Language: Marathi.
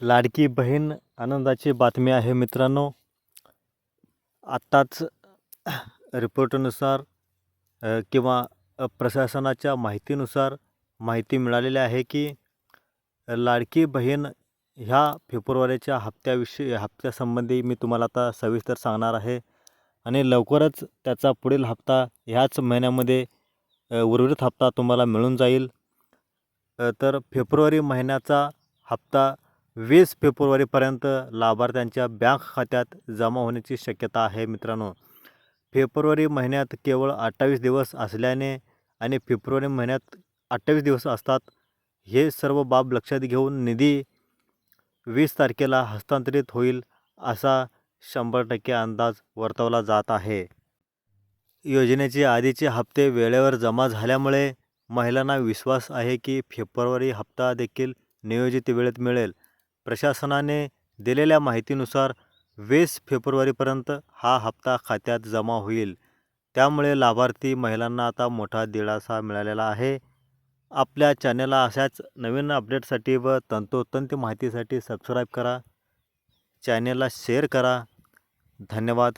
लाडकी बहीण आनंदाची बातमी आहे मित्रांनो. आत्ताच रिपोर्टनुसार किंवा प्रशासनाच्या माहितीनुसार माहिती मिळालेली आहे की लाडकी बहीण ह्या फेब्रुवारीच्या हप्त्याविषयी हप्त्यासंबंधी मी तुम्हाला आता सविस्तर सांगणार आहे. आणि लवकरच त्याचा पुढील हप्ता ह्याच महिन्यामध्ये उर्वरित हप्ता तुम्हाला मिळून जाईल. तर फेब्रुवारी महिन्याचा हप्ता वीस फेब्रुवारीपर्यंत लाभार्थ्यांच्या बँक खात्यात जमा होण्याची शक्यता आहे मित्रांनो. फेब्रुवारी महिन्यात केवळ अठ्ठावीस दिवस असल्याने आणि फेब्रुवारी महिन्यात अठ्ठावीस दिवस असतात हे सर्व बाब लक्षात घेऊन निधी वीस तारखेला हस्तांतरित होईल असा शंभर टक्के अंदाज वर्तवला जात आहे. योजनेचे आधीचे हप्ते वेळेवर जमा झाल्यामुळे महिलांना विश्वास आहे की फेब्रुवारी हप्ता देखील नियोजित वेळेत मिळेल. प्रशासनाने दिलेल्या माहितीनुसार वीस फेब्रुवारीपर्यंत हा हप्ता खात्यात जमा होईल. त्यामुळे लाभार्थी महिलांना आता मोठा दिलासा मिळालेला आहे. आपल्या चॅनलला अशाच नवीन अपडेटसाठी व तंतोतंत माहितीसाठी सबस्क्राईब करा. चॅनलला शेअर करा. धन्यवाद.